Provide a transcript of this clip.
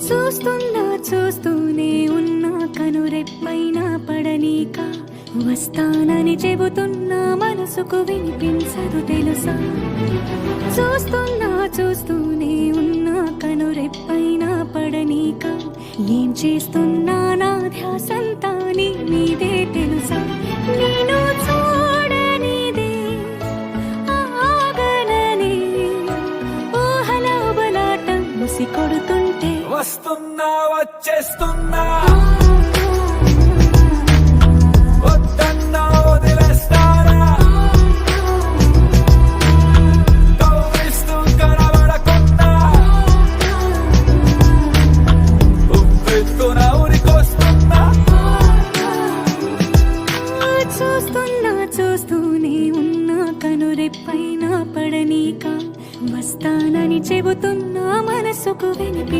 చూస్తున్నా చూస్తూనే ఉన్నా కనురెప్పైనా పడనీక. వస్తానని చెబుతున్నా మనసుకు వినిపించదు తెలుసా? చూస్తున్నా చూస్తూనే ఉన్నా కనురెప్పైనా పడనీక. ఏం చేస్తున్నా నా ధ్యాసంతా వస్తున్నా వచ్చేస్తున్నా. వద్దన్నా వదిలేస్తారా? కవ్విస్తూ కనబడకుండా. ఉవ్వెత్తున ఉరికొస్తున్నా చూస్తున్నా చూస్తూనే ఉన్నా. కనురెప్పైన పడనీక. వస్తానని చెబుతున్నా మనసుకు వినిపి